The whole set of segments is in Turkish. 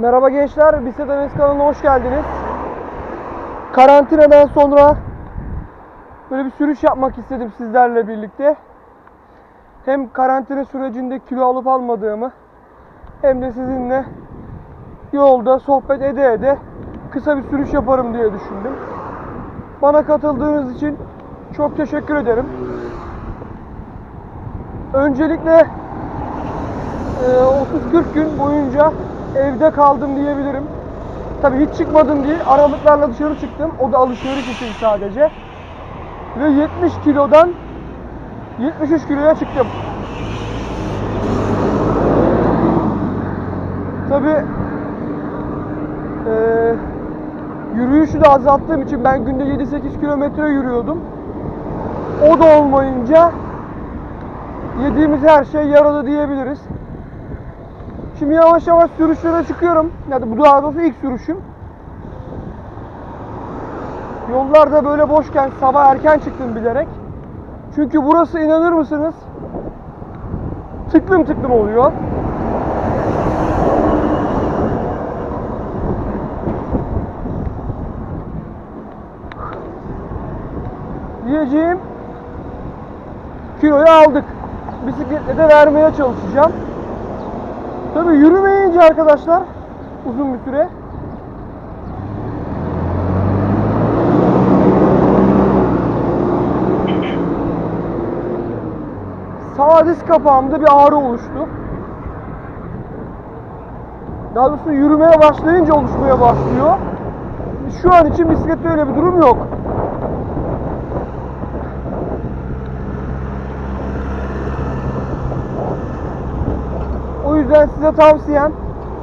Merhaba gençler, Bisiklet Analiz kanalına hoş geldiniz. Karantinadan sonra böyle bir sürüş yapmak istedim sizlerle birlikte. Hem karantina sürecinde kilo alıp almadığımı hem de sizinle yolda sohbet ede ede kısa bir sürüş yaparım diye düşündüm. Bana katıldığınız için çok teşekkür ederim. Öncelikle ee, 30-40 gün boyunca evde kaldım diyebilirim. Tabii hiç çıkmadım değil. Aralıklarla dışarı çıktım. O da alışveriş için sadece. Ve 70 kilodan 73 kiloya çıktım. Tabii eee yürüyüşü de azalttığım için ben günde 7-8 kilometre yürüyordum. O da olmayınca yediğimiz her şey yaradı diyebiliriz. Şimdi yavaş yavaş sürüşlere çıkıyorum. Yani bu daha doğrusu ilk sürüşüm. Yollarda böyle boşken sabah erken çıktım bilerek. Çünkü burası inanır mısınız? Tıklım tıklım oluyor. Diyeceğim kiloyu aldık. Bisikletle de vermeye çalışacağım. Tabii yürümeyince arkadaşlar uzun bir süre sağ diz kapağımda bir ağrı oluştu. Daha doğrusu yürümeye başlayınca oluşmaya başlıyor. Şu an için bisiklette öyle bir durum yok. Yüzden size tavsiyem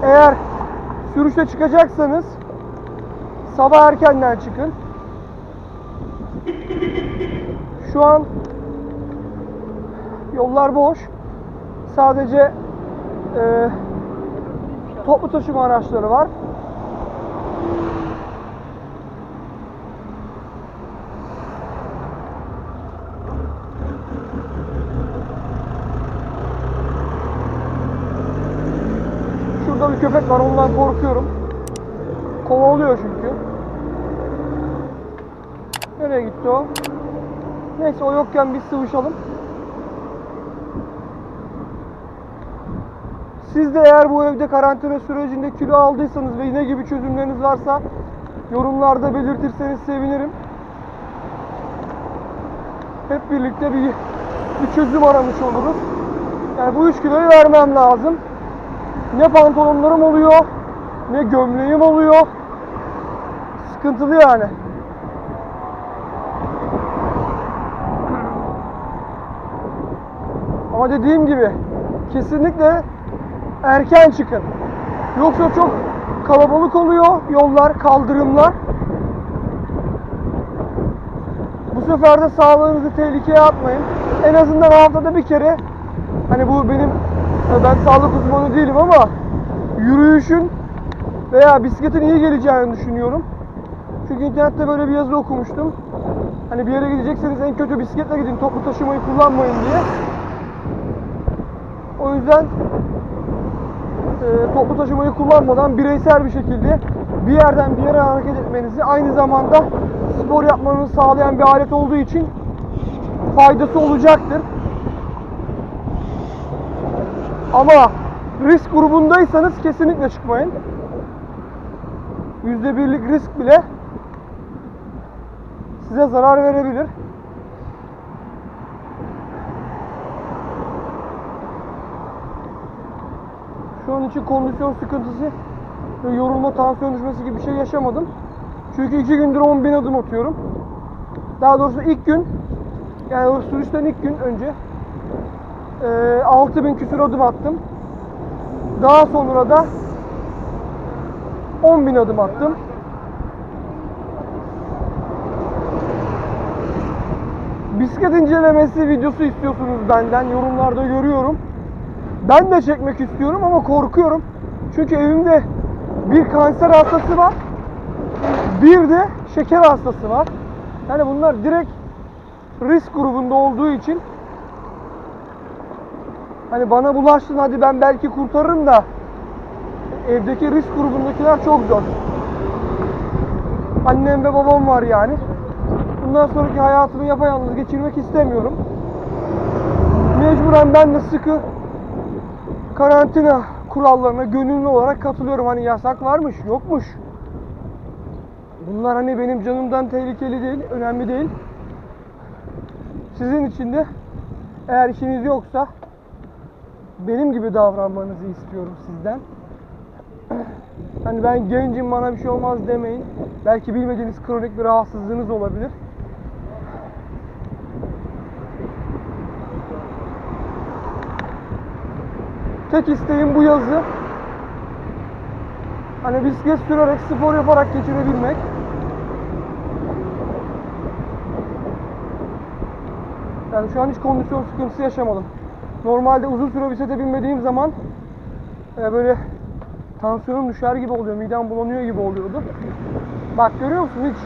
eğer sürüşe çıkacaksanız sabah erkenden çıkın. Şu an yollar boş. Sadece e, toplu taşıma araçları var. Şurada bir köpek var ondan korkuyorum. Kovalıyor çünkü. Nereye gitti o? Neyse o yokken biz sıvışalım. Siz de eğer bu evde karantina sürecinde kilo aldıysanız ve ne gibi çözümleriniz varsa yorumlarda belirtirseniz sevinirim. Hep birlikte bir, bir çözüm aramış oluruz. Yani bu 3 kiloyu vermem lazım. Ne pantolonlarım oluyor, ne gömleğim oluyor. Sıkıntılı yani. Ama dediğim gibi kesinlikle erken çıkın. Yoksa çok kalabalık oluyor yollar, kaldırımlar. Bu sefer de sağlığınızı tehlikeye atmayın. En azından haftada bir kere hani bu benim ben sağlık uzmanı değilim ama yürüyüşün veya bisikletin iyi geleceğini düşünüyorum. Çünkü internette böyle bir yazı okumuştum. Hani bir yere gidecekseniz en kötü bisikletle gidin, toplu taşımayı kullanmayın diye. O yüzden e, toplu taşımayı kullanmadan bireysel bir şekilde bir yerden bir yere hareket etmenizi aynı zamanda spor yapmanızı sağlayan bir alet olduğu için faydası olacaktır. Ama risk grubundaysanız kesinlikle çıkmayın. Yüzde birlik risk bile size zarar verebilir. Şu an için kondisyon sıkıntısı ve yorulma, tansiyon düşmesi gibi bir şey yaşamadım. Çünkü iki gündür 10 bin adım atıyorum. Daha doğrusu ilk gün, yani sürüşten ilk gün önce e, 6 bin küsur adım attım. Daha sonra da 10 bin adım attım. Bisiklet incelemesi videosu istiyorsunuz benden. Yorumlarda görüyorum. Ben de çekmek istiyorum ama korkuyorum. Çünkü evimde bir kanser hastası var. Bir de şeker hastası var. Yani bunlar direkt risk grubunda olduğu için hani bana bulaştın hadi ben belki kurtarırım da evdeki risk grubundakiler çok zor. Annem ve babam var yani. Bundan sonraki hayatımı yapayalnız geçirmek istemiyorum. Mecburen ben de sıkı karantina kurallarına gönüllü olarak katılıyorum. Hani yasak varmış, yokmuş. Bunlar hani benim canımdan tehlikeli değil, önemli değil. Sizin için de eğer işiniz yoksa benim gibi davranmanızı istiyorum sizden. Hani ben gencim bana bir şey olmaz demeyin. Belki bilmediğiniz kronik bir rahatsızlığınız olabilir. Tek isteğim bu yazı hani bisiklet sürerek, spor yaparak geçirebilmek. Yani şu an hiç kondisyon sıkıntısı yaşamadım. Normalde uzun süre bisiklete binmediğim zaman e, böyle tansiyonum düşer gibi oluyor, midem bulanıyor gibi oluyordu. Bak görüyor musun hiç?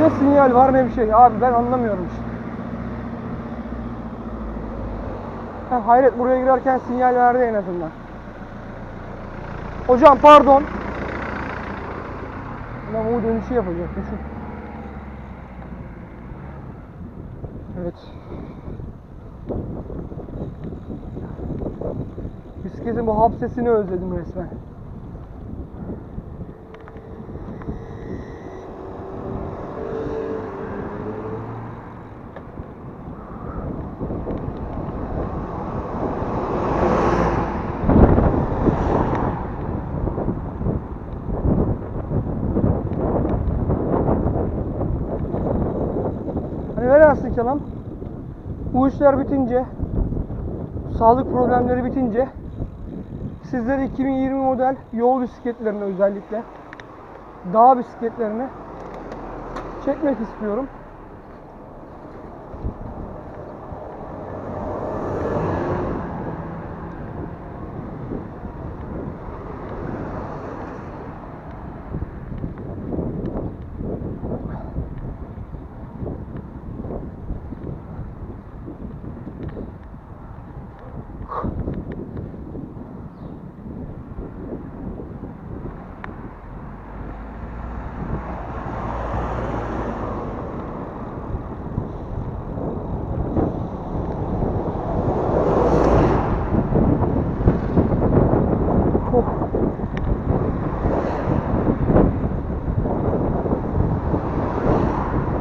Ne sinyal var ne bir şey. Abi ben anlamıyorum işte. Ha, hayret buraya girerken sinyal verdi en azından. Hocam pardon. Ulan o dönüşü yapacak düşün. Evet. Bisikletin bu hap sesini özledim resmen. Hani velhasıl kelam bu işler bitince sağlık problemleri bitince sizlere 2020 model yol bisikletlerini özellikle dağ bisikletlerini çekmek istiyorum. Oh.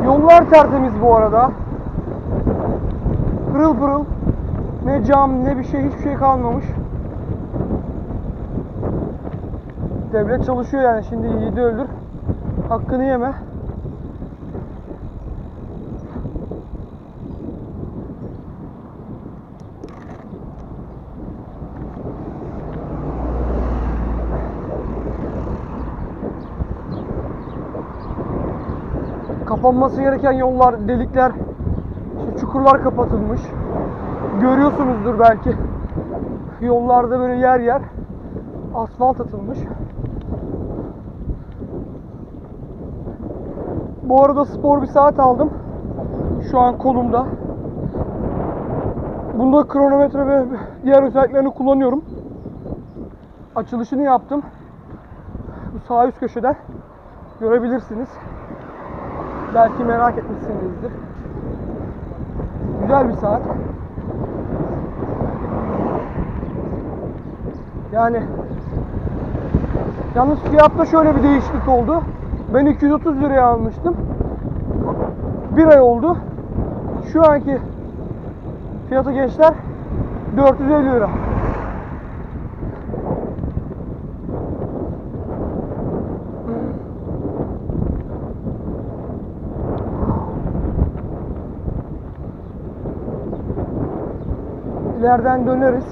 Yollar tertemiz bu arada. Pırıl pırıl. Ne cam ne bir şey hiçbir şey kalmamış. Devlet çalışıyor yani şimdi yiğidi öldür. Hakkını yeme. Kapanması gereken yollar, delikler, işte çukurlar kapatılmış. Görüyorsunuzdur belki. Yollarda böyle yer yer asfalt atılmış. Bu arada spor bir saat aldım. Şu an kolumda. Bunda kronometre ve diğer özelliklerini kullanıyorum. Açılışını yaptım. Bu sağ üst köşeden görebilirsiniz. Belki merak etmişsinizdir. Güzel bir saat. Yani yalnız fiyatta şöyle bir değişiklik oldu. Ben 230 liraya almıştım. Bir ay oldu. Şu anki fiyatı gençler 450 lira. İleriden döneriz.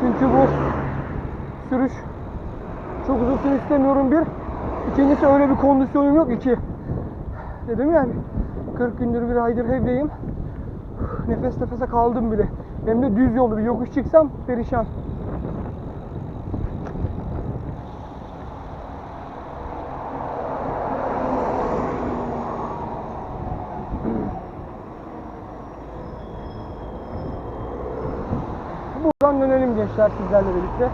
Çünkü bu sürüş çok uzun istemiyorum bir. İkincisi öyle bir kondisyonum yok iki. Dedim yani 40 gündür bir aydır evdeyim. Nefes nefese kaldım bile. Hem de düz yolda bir yokuş çıksam perişan. Buradan dönelim gençler sizlerle birlikte.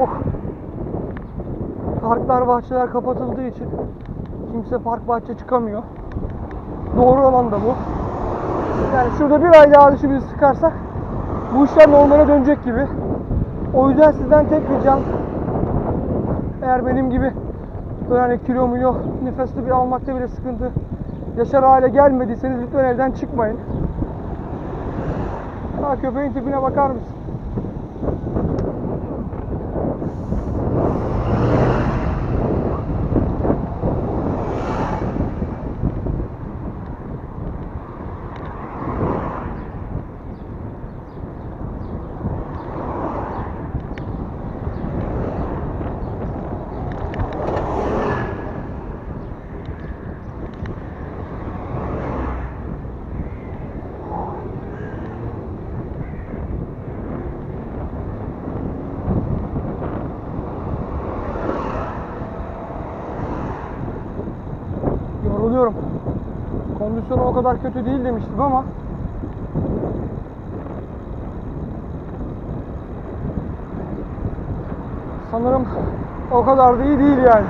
Oh. Parklar, bahçeler kapatıldığı için kimse park bahçe çıkamıyor. Doğru olan da bu. Yani şurada bir ay daha dişimizi sıkarsak bu işler normale dönecek gibi. O yüzden sizden tek ricam eğer benim gibi böyle hani kilo milyon nefesli bir almakta bile sıkıntı yaşar hale gelmediyseniz lütfen evden çıkmayın. Ha köpeğin tipine bakar mısın? Kondisyonu o kadar kötü değil demiştim ama sanırım o kadar da iyi değil yani.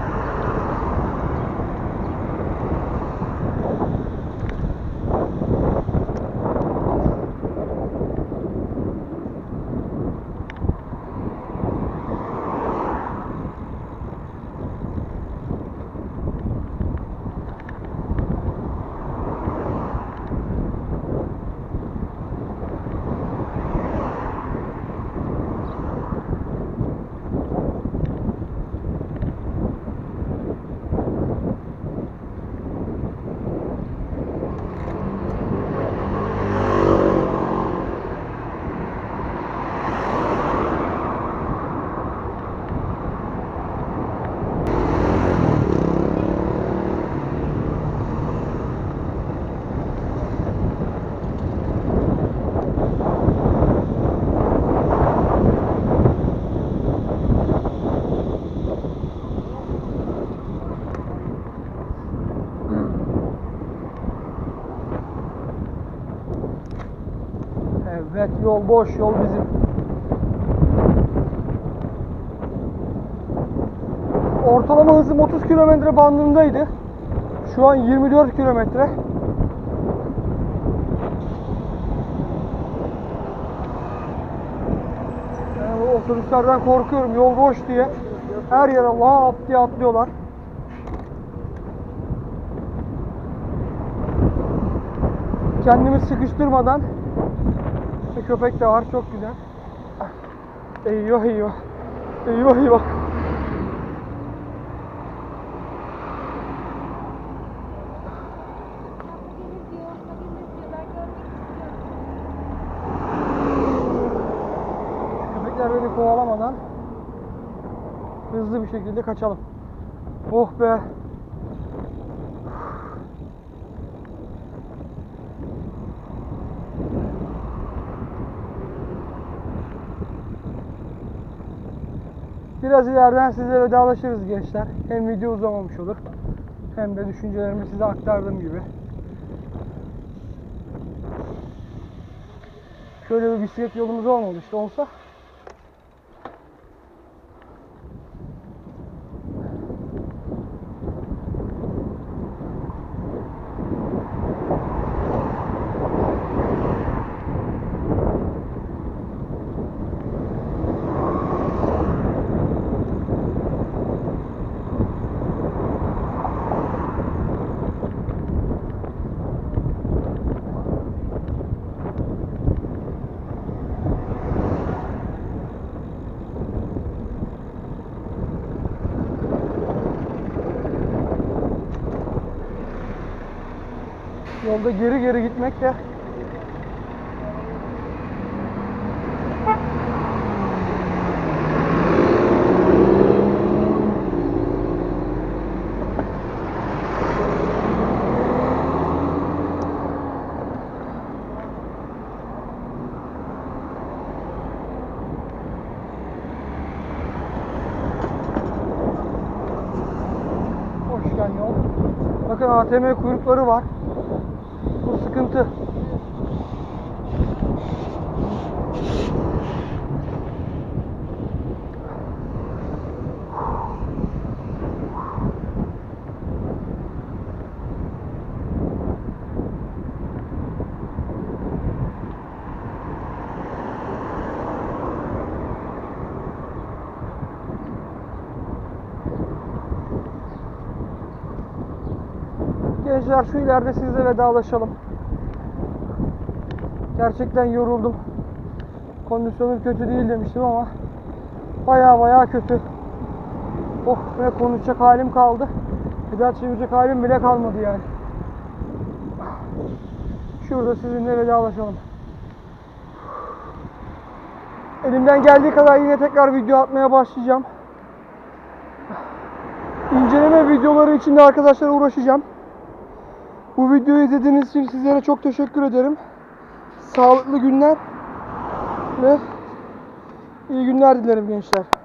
Evet yol boş yol bizim. Ortalama hızım 30 kilometre bandındaydı. Şu an 24 kilometre. Yani otobüslerden korkuyorum yol boş diye. Her yere lap diye atlıyorlar. Kendimi sıkıştırmadan köpek de var çok güzel. Eyvah eyvah. Eyvah eyvah. Köpekler beni kovalamadan hızlı bir şekilde kaçalım. Oh be. Biraz ileriden size vedalaşırız gençler. Hem video uzamamış olur. Hem de düşüncelerimi size aktardığım gibi. Şöyle bir bisiklet yolumuz olmamıştı olsa Yolda geri geri gitmek de ATM kuyrukları var. Bu sıkıntı. Gençler şu ileride sizle vedalaşalım. Gerçekten yoruldum. Kondisyonum kötü değil demiştim ama baya baya kötü. Oh ne konuşacak halim kaldı. Pedal çevirecek halim bile kalmadı yani. Şurada sizinle vedalaşalım. Elimden geldiği kadar yine tekrar video atmaya başlayacağım. İnceleme videoları için de arkadaşlar uğraşacağım. Bu videoyu izlediğiniz için sizlere çok teşekkür ederim. Sağlıklı günler ve iyi günler dilerim gençler.